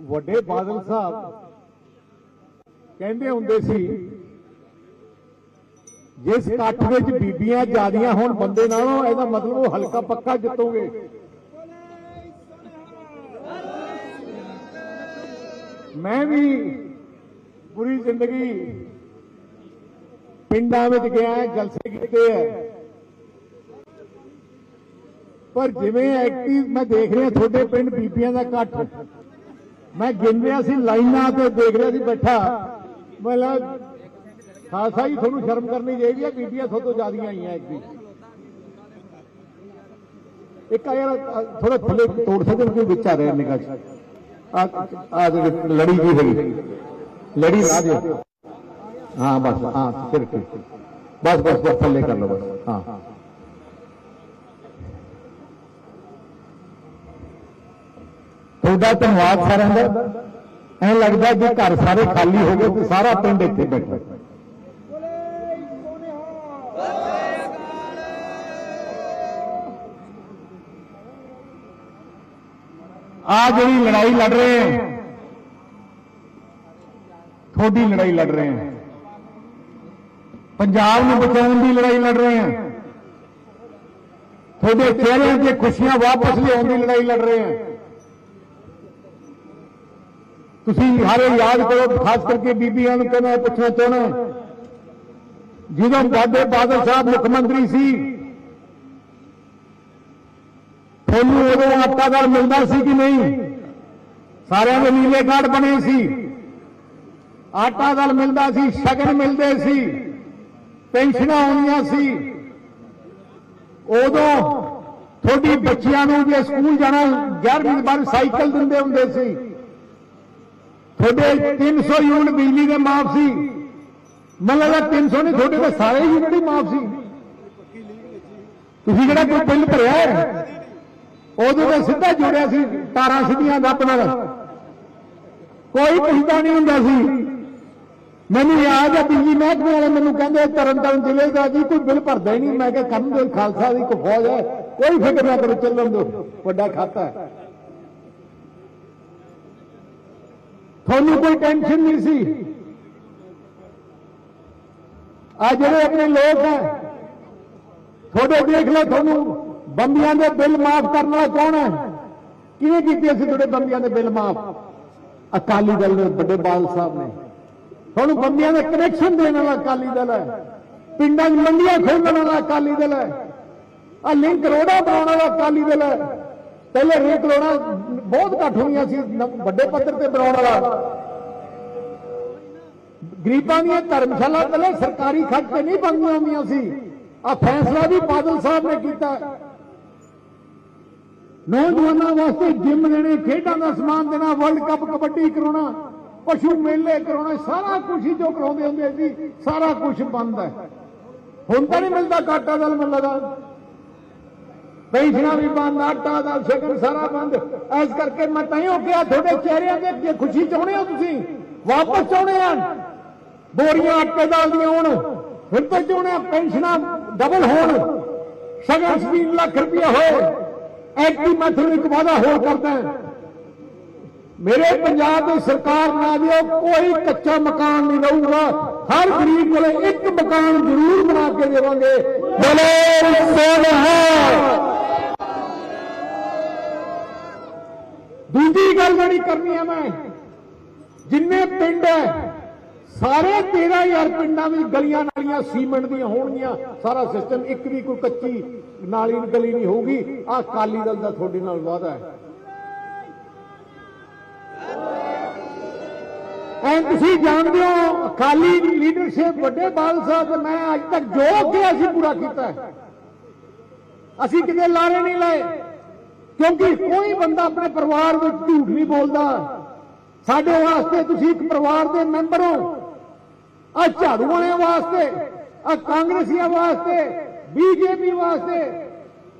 ਵੱਡੇ ਬਾਦਲ ਸਾਹਿਬ ਕਹਿੰਦੇ ਹੁੰਦੇ ਸੀ, ਜਿਸ ਇਕੱਠ ਵਿੱਚ ਬੀਬੀਆਂ ਜਿਆਦੀਆਂ ਹੋਣ, ਬੰਦੇ ਨਾਲੋਂ ਇਹਦਾ ਮਤਲਬ ਉਹ ਹਲਕਾ ਪੱਕਾ ਜਿੱਤੋਗੇ। ਮੈਂ ਵੀ ਪੂਰੀ ਜ਼ਿੰਦਗੀ ਪਿੰਡਾਂ ਵਿੱਚ ਗਿਆ, ਜਲਸੇ ਕੀਤੇ ਹੈ ਪਰ ਜਿਵੇਂ ਐਕਟਿਵ ਮੈਂ ਦੇਖ ਰਿਹਾ, ਤੁਹਾਡੇ ਪਿੰਡ ਬੀਬੀਆਂ ਦਾ ਇਕੱਠ ਮੈਂ ਗਿਣ ਰਿਹਾ ਸੀ ਲਾਈਨਾਂ ਤੇ ਦੇਖ ਰਿਹਾ ਸੀ ਬੈਠਾ, ਮਤਲਬ ਖਾਸਾ ਹੀ ਤੁਹਾਨੂੰ ਸ਼ਰਮ ਕਰਨੀ ਚਾਹੀਦੀ ਹੈ, ਬੀਬੀਆਂ ਸਭ ਤੋਂ ਜ਼ਿਆਦੀਆਂ ਆਈਆਂ ਇੱਕ ਵੀ ਇੱਕ ਆ ਯਾਰ ਥੋੜਾ ਥੱਲੇ ਤੋੜ ਸਕਦੇ ਹੋ ਵਿੱਚ ਆ ਰਿਹਾ ਨਿਗਾਹ ਚ ਆ ਆ ਲੜੀ ਜੀ ਹੈਗੀ। ਲੜੀ ਆ ਦਿਓ ਹਾਂ, ਬਸ, ਹਾਂ, ਫਿਰ ਠੀਕ। ਬਸ ਬਸ ਬਸ, ਥੱਲੇ ਕਰ ਲਓ, ਬਸ। ਹਾਂ। ਤੁਹਾਡਾ ਧੰਨਵਾਦ ਸਾਰਿਆਂ ਦਾ। ਐਂ ਲੱਗਦਾ ਕਿ ਘਰ ਸਾਰੇ ਖਾਲੀ ਹੋ ਗਏ ਤੇ ਸਾਰਾ ਪਿੰਡ ਇੱਥੇ ਬੈਠਾ। ਆ ਜਿਹੜੀ ਲੜਾਈ ਲੜ ਰਹੇ ਹੈ, ਤੁਹਾਡੀ ਲੜਾਈ ਲੜ ਰਹੇ ਹੈ। ਪੰਜਾਬ ਨੂੰ ਬਚਾਉਣ ਦੀ ਲੜਾਈ ਲੜ ਰਹੇ ਹੈ। ਤੁਹਾਡੇ ਚਿਹਰਿਆਂ ਤੇ ਖੁਸ਼ੀਆਂ ਵਾਪਸ ਲਿਆਉਣ ਦੀ ਲੜਾਈ ਲੜ ਰਹੇ ਹੈ। ਤੁਸੀਂ ਸਾਰੇ ਯਾਦ ਕਰੋ, ਖਾਸ ਕਰਕੇ ਬੀਬੀਆਂ ਨੂੰ ਕਹਿੰਦਾ ਪੁੱਛਣਾ ਚਾਹਣਾ ਜਦੋਂ ਬਾਬੇ ਬਾਦਲ ਸਾਹਿਬ ਮੁੱਖ ਮੰਤਰੀ ਸੀ, ਤੁਹਾਨੂੰ ਉਦੋਂ ਆਟਾ ਦਾਲ ਮਿਲਦਾ ਸੀ ਕਿ ਨਹੀਂ? ਸਾਰਿਆਂ ਦੇ ਨੀਲੇ ਕਾਰਡ ਬਣੇ ਸੀ। ਆਟਾ ਦਾਲ ਮਿਲਦਾ ਸੀ, ਸ਼ਗਨ ਮਿਲਦੇ ਸੀ, ਪੈਨਸ਼ਨਾਂ ਆਉਂਦੀਆਂ ਸੀ। ਉਦੋਂ ਤੁਹਾਡੀ ਬੱਚਿਆਂ ਨੂੰ ਜੇ ਸਕੂਲ ਜਾਣਾ 11ਵੀਂ ਬਾਰ ਸਾਈਕਲ ਦਿੰਦੇ ਹੁੰਦੇ ਸੀ। ਤੁਹਾਡੇ 300 ਯੂਨਿਟ ਬਿਜਲੀ ਦੇ ਮਾਫ ਸੀ। ਮਤਲਬ ਲੱਗਦਾ 300 ਨਹੀਂ ਤੁਹਾਡੇ ਤਾਂ ਸਾਰੇ ਯੂਨਿਟ ਹੀ ਮਾਫ ਸੀ। ਤੁਸੀਂ ਜਿਹੜਾ ਕੋਈ ਬਿੱਲ ਭਰਿਆ ਹੈ, ਉਦੋਂ ਤਾਂ ਸਿੱਧਾ ਜੋੜਿਆ ਸੀ ਤਾਰਾਂ ਸਿੱਧੀਆਂ ਦੱਬ ਨਾਲ ਕੋਈ ਪੁੱਛਦਾ ਨਹੀਂ ਹੁੰਦਾ ਸੀ। ਮੈਨੂੰ ਯਾਦ ਹੈ ਬਿਜਲੀ ਮਹਿਕਮੇ ਵਾਲੇ ਮੈਨੂੰ ਕਹਿੰਦੇ ਤਰਨ ਤਾਰਨ ਜ਼ਿਲ੍ਹੇ ਦਾ ਜੀ ਕੋਈ ਬਿੱਲ ਭਰਦਾ ਹੀ ਨਹੀਂ। ਮੈਂ ਕਿਹਾ ਕਰਨ ਦੇ ਖਾਲਸਾ ਦੀ ਕੋਈ ਫੌਜ ਹੈ ਕੋਈ ਫਿਕਰ ਨਾ ਕਰੋ ਚੱਲਣ ਦਿਓ। ਵੱਡਾ ਖਾਤਾ ਹੈ। ਤੁਹਾਨੂੰ ਕੋਈ ਟੈਨਸ਼ਨ ਨਹੀਂ ਸੀ? ਆ ਜਿਹੜੇ ਆਪਣੇ ਲੋਕ ਹੈ, ਤੁਹਾਡੇ ਦੇਖ ਲਓ ਤੁਹਾਨੂੰ ਬੰਬੀਆਂ ਦੇ ਬਿੱਲ ਮਾਫ ਕਰਨ ਵਾਲਾ ਕੌਣ ਹੈ? ਕਿਵੇਂ ਕੀਤੇ ਅਸੀਂ ਤੁਹਾਡੇ ਬੰਬੀਆਂ ਦੇ ਬਿੱਲ ਮਾਫ? ਅਕਾਲੀ ਦਲ ਦੇ ਵੱਡੇ ਬਾਲ ਸਾਹਿਬ ਨੇ। ਤੁਹਾਨੂੰ ਬੰਬੀਆਂ ਦੇ ਕਨੈਕਸ਼ਨ ਦੇਣ ਵਾਲਾ ਅਕਾਲੀ ਦਲ ਹੈ। ਪਿੰਡਾਂ 'ਚ ਮੰਡੀਆਂ ਖੋਲ੍ਹਣ ਵਾਲਾ ਅਕਾਲੀ ਦਲ ਹੈ। ਆ ਲਿੰਕ ਰੋੜਾ ਬਣਾਉਣ ਵਾਲਾ ਅਕਾਲੀ ਦਲ ਹੈ। ਪਹਿਲੇ ਰੇਟ ਰੋੜਾ ਬਹੁਤ ਘੱਟ ਹੋਈਆਂ ਸੀ ਵੱਡੇ ਪੱਧਰ ਤੇ ਬਣਾਉਣ ਵਾਲਾ। ਗਰੀਬਾਂ ਦੀਆਂ ਧਰਮਸ਼ਾਲਾ ਪਹਿਲੇ ਸਰਕਾਰੀ ਖਰਚ ਤੇ ਨਹੀਂ ਬਣਦੀਆਂ ਹੁੰਦੀਆਂ ਸੀ। ਆ ਫੈਸਲਾ ਵੀ ਬਾਦਲ ਸਾਹਿਬ ਨੇ ਕੀਤਾ। ਨੌਜਵਾਨਾਂ ਵਾਸਤੇ ਜਿੰਮ ਦੇਣੇ ਖੇਡਾਂ ਦਾ ਸਮਾਨ ਦੇਣਾ ਵਰਲਡ ਕੱਪ ਕਬੱਡੀ ਕਰਾਉਣਾ, ਪਸ਼ੂ ਮੇਲੇ ਕਰਾਉਣਾ, ਸਾਰਾ ਕੁਝ ਹੀ ਜੋ ਕਰਾਉਂਦੇ ਹੁੰਦੇ ਸੀ, ਸਾਰਾ ਕੁਝ ਬੰਦ ਹੈ। ਹੁਣ ਤਾਂ ਨਹੀਂ ਮਿਲਦਾ ਕਾਟਾ ਦਲ, ਮੱਲਾ ਦਾ ਪੈਨਸ਼ਨਾਂ ਵੀ ਬੰਦ, ਆਟਾ ਦਾ ਸ਼ਗਨ ਸਾਰਾ ਬੰਦ। ਇਸ ਕਰਕੇ ਮੈਂ ਤਾਂ ਕਿਹਾ, ਤੁਹਾਡੇ ਚਿਹਰਿਆਂ ਤੇ ਜੇ ਖੁਸ਼ੀ ਚਾਹੁੰਦੇ ਹੋ ਤੁਸੀਂ? ਵਾਪਸ ਚਾਹੁੰਦੇ ਆ? ਬੋਰੀਆਂ ਆਟੇ ਦਾਲ ਦੀਆਂ ਹੋਣ। ਫਿਰ ਤਾਂ ਚਾਹੁੰਦੇ ਆ ਪੈਨਸ਼ਨਾਂ ਡਬਲ ਹੋਣ। ਸ਼ਗਨ ਸਕੀਮ ਲੱਖ ਰੁਪਇਆ ਹੋਏ। ਐਕਟੀ ਮੈਂ ਤੁਹਾਨੂੰ ਇੱਕ ਵਾਅਦਾ ਹੋਰ ਕਰਦਾ। ਮੇਰੇ ਪੰਜਾਬ ਦੀ ਸਰਕਾਰ ਨਾ ਦਿਓ, ਕੋਈ ਕੱਚਾ ਮਕਾਨ ਨਹੀਂ ਰਹੂਗਾ। ਹਰ ਗਰੀਬ ਕੋਲੇ ਇੱਕ ਮਕਾਨ ਜ਼ਰੂਰ ਬਣਾ ਕੇ ਦੇਵਾਂਗੇ। ਬੋਲੇ ਸੋਨਹਾ ਦੂਜੀ ਕਰਨੀ ਹੈ ਮੈਂ। ਜਿੰਨੇ ਪਿੰਡ ਹੈ ਸਾਰੇ 13000 ਪਿੰਡਾਂ ਵਿੱਚ ਗਲੀਆਂ ਨਾਲੀਆਂ ਸੀਮੈਂਟ ਦੀਆਂ ਹੋਣਗੀਆਂ। ਸਾਰਾ ਸਿਸਟਮ ਇੱਕ ਵੀ ਕੋਈ ਕੱਚੀ ਨਾਲੀ, ਗਲੀ ਨਹੀਂ ਹੋਊਗੀ। ਆਹ ਕਾਲੀ ਦਲ ਦਾ ਤੁਹਾਡੇ ਨਾਲ ਵਾਅਦਾ ਹੈ ਐਂ ਤੁਸੀਂ ਜਾਣਦੇ ਹੋ, ਅਕਾਲੀ ਲੀਡਰਸ਼ਿਪ ਵੱਡੇ ਬਾਲ ਸਾਹਿਬ ਤੇ ਮੈਂ ਅੱਜ ਤੱਕ ਜੋ ਕਿਹਾ ਅਸੀਂ ਪੂਰਾ ਕੀਤਾ ਹੈ ਅਸੀਂ ਕਿਤੇ ਲਾਰੇ ਨਹੀਂ ਲਾਏ। ਕਿਉਂਕਿ ਕੋਈ ਬੰਦਾ ਆਪਣੇ ਪਰਿਵਾਰ ਵਿੱਚ ਝੂਠ ਨਹੀਂ ਬੋਲਦਾ। ਸਾਡੇ ਵਾਸਤੇ ਤੁਸੀਂ ਇੱਕ ਪਰਿਵਾਰ ਦੇ ਮੈਂਬਰ ਹੋ। ਆ ਝਾੜੂ ਵਾਲਿਆਂ ਵਾਸਤੇ ਆ ਕਾਂਗਰਸੀਆਂ ਵਾਸਤੇ ਬੀਜੇਪੀ ਵਾਸਤੇ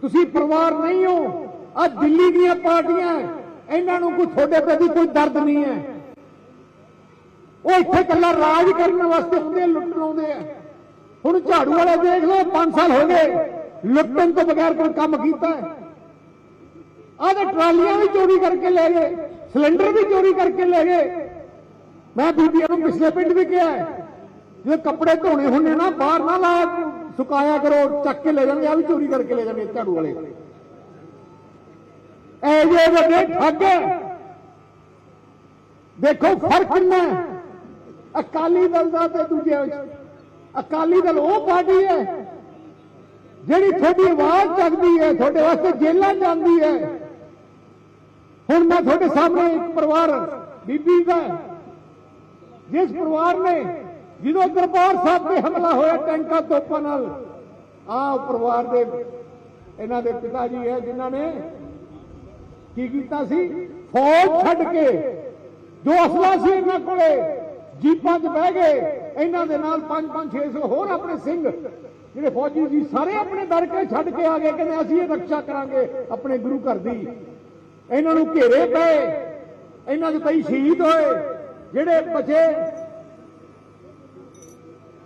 ਤੁਸੀਂ ਪਰਿਵਾਰ ਨਹੀਂ ਹੋ। ਆ ਦਿੱਲੀ ਦੀਆਂ ਪਾਰਟੀਆਂ ਇਹਨਾਂ ਨੂੰ ਕੋਈ ਤੁਹਾਡੇ ਪ੍ਰਤੀ ਕੋਈ ਦਰਦ ਨਹੀਂ ਹੈ। ਉਹ ਇੱਥੇ ਕੱਲਾ ਰਾਜ ਕਰਨ ਵਾਸਤੇ ਹੁੰਦੇ ਆ, ਲੁੱਟਣ ਆਉਂਦੇ ਆ। ਹੁਣ ਝਾੜੂ ਵਾਲੇ ਦੇਖ ਲਓ 5 ਸਾਲ ਹੋ ਗਏ ਲੁੱਟਣ ਤੋਂ ਬਗੈਰ ਕੋਈ ਕੰਮ ਕੀਤਾ ਹੈ। ਆਹ ਤੇ ਟਰਾਲੀਆਂ ਵੀ ਚੋਰੀ ਕਰਕੇ ਲੈ ਗਏ ਸਿਲੰਡਰ ਵੀ ਚੋਰੀ ਕਰਕੇ ਲੈ ਗਏ। ਮੈਂ ਬੀਬੀਆਂ ਨੂੰ ਪਿਛਲੇ ਪਿੰਡ ਵੀ ਕਿਹਾ ਹੈ, ਜੇ ਕੱਪੜੇ ਧੋਣੇ ਹੁੰਦੇ ਨਾ ਬਾਹਰ ਨਾ ਲਾ ਸੁਕਾਇਆ ਕਰੋ ਚੱਕ ਕੇ ਲੈ ਜਾਂਦੇ ਆ ਵੀ ਚੋਰੀ ਕਰਕੇ ਲੈ ਜਾਂਦੇ ਝਾੜੂ ਵਾਲੇ। ਐ ਜੇ ਵੱਡੇ ਠੱਗ ਦੇਖੋ ਫ਼ਰਕ ਕਿੰਨਾ ਅਕਾਲੀ ਦਲ ਦਾ ਤੇ ਦੂਜੇ ਵਿੱਚ। ਅਕਾਲੀ ਦਲ ਉਹ ਪਾਰਟੀ ਹੈ ਜਿਹੜੀ ਤੁਹਾਡੀ ਆਵਾਜ਼ ਚੱਕਦੀ ਹੈ ਤੁਹਾਡੇ ਵਾਸਤੇ ਜੇਲਾਂ ਜਾਂਦੀ ਹੈ। ਹੁਣ ਮੈਂ ਤੁਹਾਡੇ ਸਾਹਮਣੇ ਇੱਕ ਪਰਿਵਾਰ ਬੀਬੀ ਦਾ ਜਿਸ ਪਰਿਵਾਰ ਨੇ ਜਦੋਂ ਦਰਬਾਰ ਸਾਹਿਬ ਤੇ ਹਮਲਾ ਹੋਇਆ ਟੈਂਕਾਂ ਤੋਪਾਂ ਨਾਲ, ਆਹ ਪਰਿਵਾਰ ਦੇ ਇਹਨਾਂ ਦੇ ਪਿਤਾ ਜੀ ਹੈ, ਜਿਨ੍ਹਾਂ ਨੇ ਕੀ ਕੀਤਾ ਸੀ? ਫੌਜ ਛੱਡ ਕੇ ਜੋ ਅਸਲਾ ਸੀ ਇਹਨਾਂ ਕੋਲੇ ਜੀਪਾਂ 'ਚ ਬਹਿ ਗਏ, ਇਹਨਾਂ ਦੇ ਨਾਲ 5-5 600 ਹੋਰ ਆਪਣੇ ਸਿੰਘ, ਜਿਹੜੇ ਫੌਜੀ ਸੀ, ਸਾਰੇ ਆਪਣੇ ਦਰ ਕੇ ਛੱਡ ਕੇ ਆ ਗਏ, ਕਹਿੰਦੇ ਅਸੀਂ ਇਹ ਰੱਖਿਆ ਕਰਾਂਗੇ ਆਪਣੇ ਗੁਰੂ ਘਰ ਦੀ ਇਹਨਾਂ ਨੂੰ ਘੇਰੇ ਪਏ। ਇਹਨਾਂ ਦੇ ਕਈ ਸ਼ਹੀਦ ਹੋਏ। ਜਿਹੜੇ ਬਚੇ,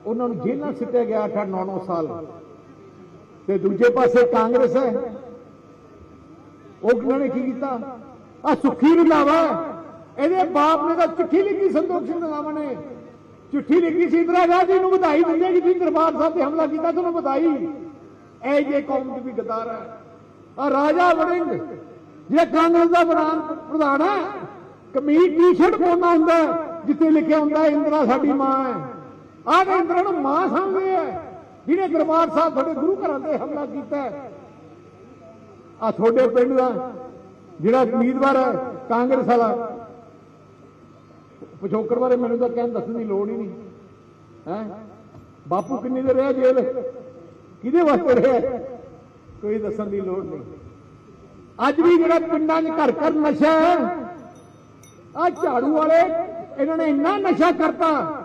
ਉਹਨਾਂ ਨੂੰ ਜੇਲ੍ਹਾਂ ਸਿੱਟਿਆ ਗਿਆ 8 9 ਸਾਲ। ਤੇ ਦੂਜੇ ਪਾਸੇ ਕਾਂਗਰਸ ਹੈ। ਉਹਨਾਂ ਨੇ ਕੀ ਕੀਤਾ? ਆ ਸੁੱਖੀ ਰੰਧਾਵਾ। ਇਹਦੇ ਬਾਪ ਨੇ ਤਾਂ ਚਿੱਠੀ ਲਿਖੀ, ਸੰਤੋਖ ਸਿੰਘ ਰੰਧਾਵਾ ਨੇ। ਚਿੱਠੀ ਲਿਖੀ ਸੀ, ਇੰਦਰਾ ਗਾਂਧੀ ਨੂੰ ਵਧਾਈ ਦਿੰਦੇ ਕਿ ਤੁਸੀਂ ਦਰਬਾਰ ਸਾਹਿਬ ਤੇ ਹਮਲਾ ਕੀਤਾ ਤੁਹਾਨੂੰ ਵਧਾਈ। ਇਹ ਜੇ ਕੌਮ ਦੀ ਵੀ ਗਦਾਰ ਹੈ। ਆ ਰਾਜਾ ਵੜਿੰਗ ਜਿਹੜਾ ਕਾਂਗਰਸ ਦਾ ਪ੍ਰਧਾਨ ਪ੍ਰਧਾਨ ਹੈ ਕਮੀਜ਼ ਟੀ-ਸ਼ਰਟ ਪਾਉਂਦਾ ਹੁੰਦਾ ਜਿੱਥੇ ਲਿਖਿਆ ਹੁੰਦਾ ਇੰਦਰਾ ਸਾਡੀ ਮਾਂ ਹੈ। ਆਹ ਤਾਂ ਇੰਦਰਾ ਨੂੰ ਮਾਂ ਸਮਝਦੇ ਆ। ਜਿਹਨੇ ਦਰਬਾਰ ਸਾਹਿਬ ਤੁਹਾਡੇ ਗੁਰੂ ਘਰਾਂ ਤੇ ਹਮਲਾ ਕੀਤਾ ਹੈ। ਆ ਤੁਹਾਡੇ ਪਿੰਡ ਦਾ ਜਿਹੜਾ ਉਮੀਦਵਾਰ ਹੈ, ਕਾਂਗਰਸ ਵਾਲਾ। ਪਿਛੋਕੜ ਬਾਰੇ ਮੈਨੂੰ ਤਾਂ ਕਹਿਣ ਦੱਸਣ ਦੀ ਲੋੜ ਹੀ ਨਹੀਂ। ਹੈ? ਬਾਪੂ ਕਿੰਨੀ ਦੇਰ ਰਿਹਾ ਜੇਲ੍ਹ? ਕਿਹਦੇ ਵਾਸਤੇ ਰਿਹਾ? ਕੋਈ ਦੱਸਣ ਦੀ ਲੋੜ ਨਹੀਂ। ਅੱਜ ਵੀ ਜਿਹੜਾ ਪਿੰਡਾਂ 'ਚ ਘਰ ਘਰ ਨਸ਼ਾ ਹੈ। ਆ ਝਾੜੂ ਵਾਲੇ, ਇਹਨਾਂ ਨੇ ਇੰਨਾ ਨਸ਼ਾ ਕਰਤਾ।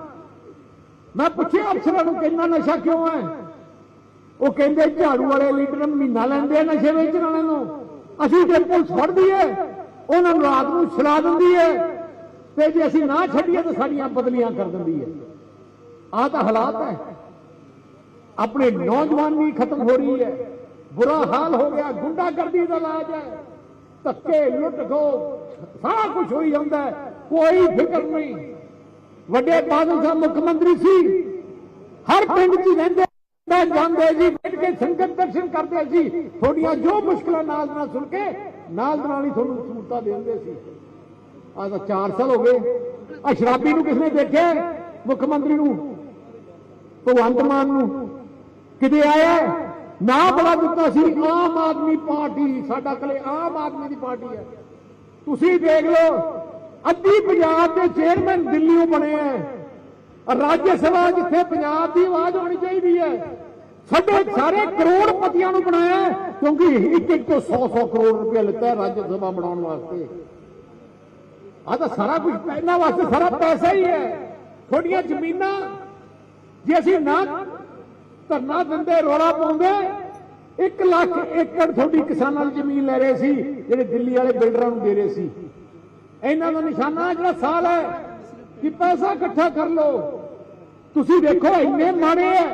ਮੈਂ ਪੁੱਛਿਆ ਅਫਸਰਾਂ ਨੂੰ ਕਿੰਨਾ ਨਸ਼ਾ ਕਿਉਂ ਹੈ? ਉਹ ਕਹਿੰਦੇ ਝਾੜੂ ਵਾਲੇ ਲੀਡਰ ਮਹੀਨਾ ਲੈਂਦੇ ਆ ਨਸ਼ੇ ਵੇਚਣ ਵਾਲਿਆਂ ਨੂੰ। ਅਸੀਂ ਜੇ ਪੁਲਿਸ ਫੜਦੀ ਹੈ, ਉਹਨਾਂ ਨੂੰ ਰਾਤ ਨੂੰ ਛੁਡਾ ਦਿੰਦੀ ਹੈ। ਤੇ ਜੇ ਅਸੀਂ ਨਾ ਛੱਡੀਏ ਤਾਂ ਸਾਡੀਆਂ ਬਦਲੀਆਂ ਕਰ ਦਿੰਦੀ ਹੈ। ਆਹ ਤਾਂ ਹਾਲਾਤ ਹੈ। ਆਪਣੇ ਨੌਜਵਾਨ ਵੀ ਖਤਮ ਹੋ ਰਹੀ ਹੈ। ਬੁਰਾ ਹਾਲ ਹੋ ਗਿਆ, ਗੁੰਡਾਗਰਦੀ ਦਾ ਇਲਾਜ ਹੈ। ਧੱਕੇ, ਲੁੱਟ ਖੋ ਸਾਰਾ ਕੁਝ ਹੋਈ ਜਾਂਦਾ ਕੋਈ ਫਿਕਰ ਨਹੀਂ। ਵੱਡੇ ਬਾਦਲ ਸਾਹਿਬ ਮੁੱਖ ਮੰਤਰੀ ਸੀ। ਹਰ ਪਿੰਡ 'ਚ ਰਹਿੰਦੇ ਜਾਂਦੇ ਜੀ ਬੈਠ ਕੇ ਸੰਗਤ ਦਰਸ਼ਨ ਕਰਦੇ ਸੀ। ਤੁਹਾਡੀਆਂ ਜੋ ਮੁਸ਼ਕਲਾਂ ਨਾਲ ਨਾਲ ਸੁਣ ਕੇ, ਨਾਲ ਨਾਲ ਹੀ ਤੁਹਾਨੂੰ ਸਹੂਲਤਾਂ ਦੇ ਦਿੰਦੇ ਸੀ। ਆ ਤਾਂ 4 ਸਾਲ ਹੋ ਗਏ। ਆ ਸ਼ਰਾਬੀ ਨੂੰ ਕਿਸਨੇ ਦੇਖਿਆ ਮੁੱਖ ਮੰਤਰੀ ਨੂੰ, ਭਗਵੰਤ ਮਾਨ ਨੂੰ। ਕਿਤੇ ਆਇਆ ਨਾ ਬੜਾ ਦਿੱਤਾ ਸੀ, ਆਮ ਆਦਮੀ ਪਾਰਟੀ, ਸਾਡਾ ਕਲੇ ਆਮ ਆਦਮੀ ਦੀ ਪਾਰਟੀ ਹੈ। ਤੁਸੀਂ ਦੇਖ ਲਓ, ਅੱਧੀ ਪੰਜਾਬ ਦੇ ਚੇਅਰਮੈਨ ਦਿੱਲੀੋਂ ਬਣੇ ਆ ਰਾਜ ਸਭਾ ਜਿੱਥੇ ਪੰਜਾਬ ਦੀ ਆਵਾਜ਼ ਹੋਣੀ ਚਾਹੀਦੀ ਹੈ, ਸਾਡੇ ਸਾਰੇ ਕਰੋੜਪਤੀਆਂ ਨੂੰ ਬਣਾਇਆ ਕਿਉਂਕਿ ਇੱਕ ਇੱਕ ਤੋਂ 100 100 ਕਰੋੜ ਰੁਪਏ ਲਿੱਤਾ ਰਾਜ ਸਭਾ ਬਣਾਉਣ ਵਾਸਤੇ। ਆ ਤਾਂ ਸਾਰਾ ਕੁਝ ਇਹਨਾਂ ਵਾਸਤੇ ਸਾਰਾ ਪੈਸਾ ਹੀ ਹੈ। ਤੁਹਾਡੀਆਂ ਜ਼ਮੀਨਾਂ, ਜੇ ਅਸੀਂ ਨਾ ਧਰਨਾ ਦਿੰਦੇ, ਰੋਲਾ ਪਾਉਂਦੇ। 1 ਲੱਖ ਏਕੜ ਤੁਹਾਡੀ ਕਿਸਾਨਾਂ ਦੀ ਜ਼ਮੀਨ ਲੈ ਰਹੇ ਸੀ, ਜਿਹੜੇ ਦਿੱਲੀ ਵਾਲੇ ਬਿਲਡਰਾਂ ਨੂੰ ਦੇ ਰਹੇ ਸੀ। ਇਹਨਾਂ ਦਾ ਨਿਸ਼ਾਨਾ ਜਿਹੜਾ ਸਾਲ ਹੈ, ਕਿ ਪੈਸਾ ਇਕੱਠਾ ਕਰ ਲਓ। ਤੁਸੀਂ ਦੇਖੋ, ਇੰਨੇ ਮਾੜੇ ਹੈ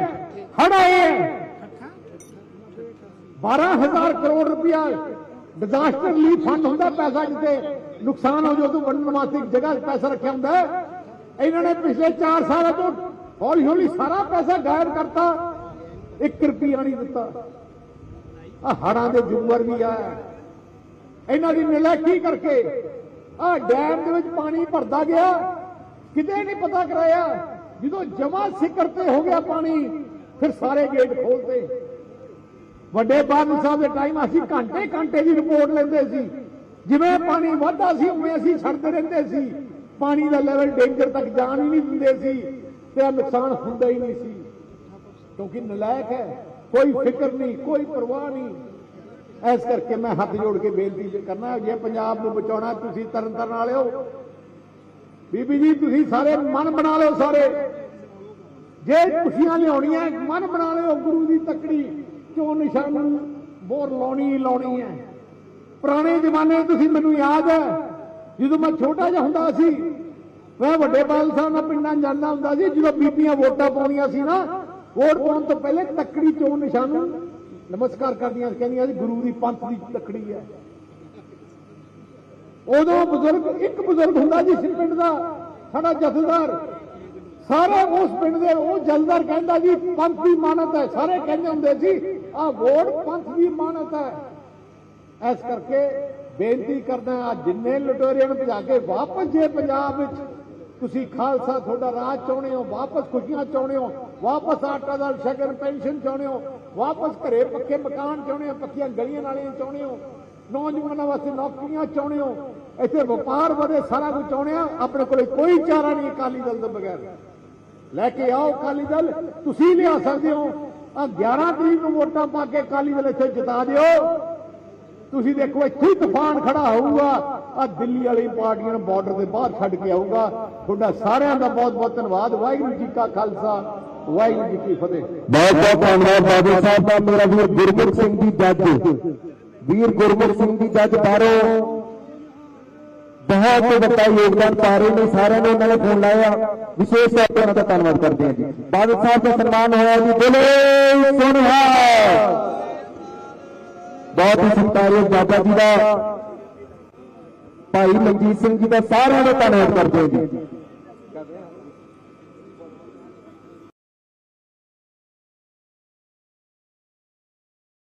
ਹੜ ਆਏ ਹੈ। 12000 ਕਰੋੜ ਰੁਪਇਆ ਡਿਜ਼ਾਸਟਰ ਰਿਲੀਫ ਫੰਡ ਹੁੰਦਾ ਪੈਸਾ ਜਿੱਤੇ ਨੁਕਸਾਨ ਹੋ ਜਾਊ ਤਾਂ ਵੰਡਣ ਵਾਸਤੇ ਇੱਕ ਜਗ੍ਹਾ 'ਤੇ ਪੈਸਾ ਰੱਖਿਆ ਹੁੰਦਾ ਇਹਨਾਂ ਨੇ ਪਿਛਲੇ 4 ਸਾਲਾਂ ਤੋਂ ਹੌਲੀ ਹੌਲੀ ਸਾਰਾ ਪੈਸਾ ਗਾਇਬ ਕਰਤਾ। 1 ਰੁਪਿਆ ਨਹੀਂ ਦਿੱਤਾ। ਆ ਹੜਾਂ ਦੇ ਜੁਮਰ ਵੀ ਆਇਆ ਇਹਨਾਂ ਦੀ ਨਲਾਇਕੀ ਕਰਕੇ ਆ ਡੈਮ ਦੇ ਵਿੱਚ ਪਾਣੀ ਭਰਦਾ ਗਿਆ। ਕਿਤੇ ਨਹੀਂ ਪਤਾ ਕਰਾਇਆ। ਜਦੋਂ ਜਮਾ ਸਿਖਰ ਤੇ ਹੋ ਗਿਆ ਪਾਣੀ, ਫਿਰ ਸਾਰੇ ਗੇਟ ਖੋਲਤੇ ਵੱਡੇ ਬਾਦਲ ਸਾਹਿਬ ਦੇ ਟਾਈਮ ਅਸੀਂ ਘੰਟੇ ਘੰਟੇ ਦੀ ਰਿਪੋਰਟ ਲੈਂਦੇ ਸੀ। ਜਿਵੇਂ ਪਾਣੀ ਵੱਧਦਾ ਸੀ, ਉਵੇਂ ਅਸੀਂ ਛੱਡਦੇ ਰਹਿੰਦੇ ਸੀ। ਪਾਣੀ ਦਾ ਲੈਵਲ ਡੇਂਜਰ ਤੱਕ ਜਾਣ ਹੀ ਨਹੀਂ ਦਿੰਦੇ ਸੀ। ਤੇ ਆਹ ਨੁਕਸਾਨ ਹੁੰਦਾ ਹੀ ਨਹੀਂ ਸੀ। ਕਿਉਂਕਿ ਨਲਾਇਕ ਹੈ। ਕੋਈ ਫਿਕਰ ਨਹੀਂ, ਕੋਈ ਪਰਵਾਹ ਨਹੀਂ। ਇਸ ਕਰਕੇ ਮੈਂ ਹੱਥ ਜੋੜ ਕੇ ਬੇਨਤੀ ਕਰਨਾ ਜੇ ਪੰਜਾਬ ਨੂੰ ਬਚਾਉਣਾ ਤੁਸੀਂ ਤਰਨ ਤਰਨ ਵਾਲਿਓ। ਬੀਬੀ ਜੀ, ਤੁਸੀਂ ਸਾਰੇ ਮਨ ਬਣਾ ਲਿਓ ਸਾਰੇ। ਜੇ ਖੁਸ਼ੀਆਂ ਲਿਆਉਣੀਆਂ ਮਨ ਬਣਾ ਲਿਓ ਗੁਰੂ ਦੀ ਤਕੜੀ। ਚੋਂ ਨਿਸ਼ਾਨ ਬੋਰ ਲਾਉਣੀ ਲਾਉਣੀ ਹੈ। ਪੁਰਾਣੇ ਜ਼ਮਾਨੇ ਤੁਸੀਂ ਮੈਨੂੰ ਯਾਦ ਹੈ, ਜਦੋਂ ਮੈਂ ਛੋਟਾ ਜਿਹਾ ਹੁੰਦਾ ਸੀ, ਮੈਂ ਵੱਡੇ ਬਾਲ ਸਾਹਿਬ ਨਾਲ ਪਿੰਡਾਂ ਜਾਂਦਾ ਹੁੰਦਾ ਸੀ, ਜਦੋਂ ਬੀਬੀਆਂ ਵੋਟਾਂ ਪਾਉਣੀਆਂ ਸੀ ਨਾ ਵੋਟ ਪਾਉਣ ਤੋਂ ਪਹਿਲੇ ਤੱਕੜੀ ਚੋਣ ਨਿਸ਼ਾਨ ਨੂੰ ਨਮਸਕਾਰ ਕਰਦੀਆਂ ਕਹਿੰਦੀਆਂ ਜੀ ਗੁਰੂ ਦੀ ਪੰਥ ਦੀ ਤੱਕੜੀ ਹੈ। ਉਦੋਂ ਬਜ਼ੁਰਗ, ਇੱਕ ਬਜ਼ੁਰਗ ਹੁੰਦਾ ਜੀ ਸੀ ਪਿੰਡ ਦਾ, ਸਾਡਾ ਜਥੇਦਾਰ, ਸਾਰੇ ਉਸ ਪਿੰਡ ਦੇ, ਉਹ ਜਲਦਾਰ ਕਹਿੰਦਾ ਜੀ, ਪੰਥ ਦੀ ਮਾਨਤ ਹੈ, ਸਾਰੇ ਕਹਿੰਦੇ ਹੁੰਦੇ ਸੀ, ਆ ਵੋਟ ਪੰਥ ਦੀ ਮਾਨਤ ਹੈ। ਇਸ ਕਰਕੇ ਬੇਨਤੀ ਕਰਦਾ ਆ ਜਿੰਨੇ ਲੁਟੇਰਿਆਂ ਨੂੰ ਭਜਾ ਕੇ ਵਾਪਸ ਜੇ ਪੰਜਾਬ ਵਿੱਚ ਤੁਸੀਂ ਖਾਲਸਾ ਤੁਹਾਡਾ ਰਾਜ ਚਾਹੁੰਦੇ ਹੋ, ਵਾਪਸ ਖੁਸ਼ੀਆਂ ਚਾਹੁੰਦੇ ਹੋ, ਵਾਪਸ ਆਟਾ ਦਾਲ, ਸ਼ਗਨ, ਪੈਨਸ਼ਨ ਚਾਹੁੰਦੇ ਹੋ, ਵਾਪਸ ਘਰੇ ਪੱਕੇ ਮਕਾਨ ਚਾਹੁੰਦੇ ਹੋ ਪੱਕੀਆਂ ਗਲੀਆਂ ਨਾਲੀਆਂ ਚਾਹੁੰਦੇ ਹੋ, ਨੌਜਵਾਨਾਂ ਵਾਸਤੇ ਨੌਕਰੀਆਂ ਚਾਹੁੰਦੇ ਹੋ, ਇੱਥੇ ਵਪਾਰ ਵਧੇ ਸਾਰਾ ਕੁਝ ਚਾਹੁੰਦੇ ਆ, ਆਪਣੇ ਕੋਲੇ ਕੋਈ ਚਾਰਾ ਨਹੀਂ ਅਕਾਲੀ ਦਲ ਦੇ ਬਗੈਰ। ਲੈ ਕੇ ਆਓ ਅਕਾਲੀ ਦਲ, ਤੁਸੀਂ ਲਿਆ ਸਕਦੇ ਹੋ ਆ 11 ਤਰੀਕ ਨੂੰ ਵੋਟਾਂ ਪਾ ਕੇ ਅਕਾਲੀ ਦਲ ਇੱਥੇ ਜਿਤਾ ਦਿਓ। ਤੁਸੀਂ ਦੇਖੋ, ਇੱਥੇ ਤੂਫਾਨ ਖੜਾ ਹੋਊਗਾ। ਆ ਦਿੱਲੀ ਵਾਲੀ ਪਾਰਟੀਆਂ ਨੂੰ ਬਾਰਡਰ ਦੇ ਬਾਹਰ ਛੱਡ ਕੇ ਆਊਗਾ। ਤੁਹਾਡਾ ਸਾਰਿਆਂ ਦਾ ਬਹੁਤ ਬਹੁਤ ਧੰਨਵਾਦ। ਵਾਹਿਗੁਰੂ ਜੀ ਕਾ ਖਾਲਸਾ, ਵਾਹਿਗੁਰੂ ਜੀ ਕੀ ਫਤਿਹ। ਬਹੁਤ ਬਹੁਤ ਧੰਨਵਾਦ ਬਾਦਲ ਸਾਹਿਬ। ਦਾ ਮੇਰਾ ਵੀਰ ਗੁਰਮੁਖ ਸਿੰਘ ਜੀ ਜੱਜ। ਵੀਰ ਗੁਰਮੁਖ ਸਿੰਘ ਜੀ ਜੱਜ ਬਾਹਰੋਂ। ਬਹੁਤ ਵੱਡਾ ਯੋਗਦਾਨ ਪਾ ਰਹੇ ਨੇ, ਸਾਰਿਆਂ ਨੇ ਉਹਨਾਂ ਨੇ ਫੋਨ ਲਾਇਆ। ਵਿਸ਼ੇਸ਼ ਤੌਰ ਤੇ ਉਹਨਾਂ ਦਾ ਧੰਨਵਾਦ ਕਰਦੇ ਹਾਂ ਜੀ। ਬਾਦਲ ਸਾਹਿਬ ਦਾ ਸਨਮਾਨ ਹੋਇਆ ਜੀ। ਬੋਲੇ ਸੋਨਹਾ ਬਹੁਤ ਹੀ ਸਤਿਕਾਰਯੋਗ ਬਾਬਾ ਜੀ ਦਾ ਭਾਈ ਮਨਜੀਤ ਸਿੰਘ ਜੀ ਦਾ ਸਾਰਿਆਂ ਦਾ ਧੰਨਵਾਦ ਕਰਦੇ ਹਾਂ ਜੀ।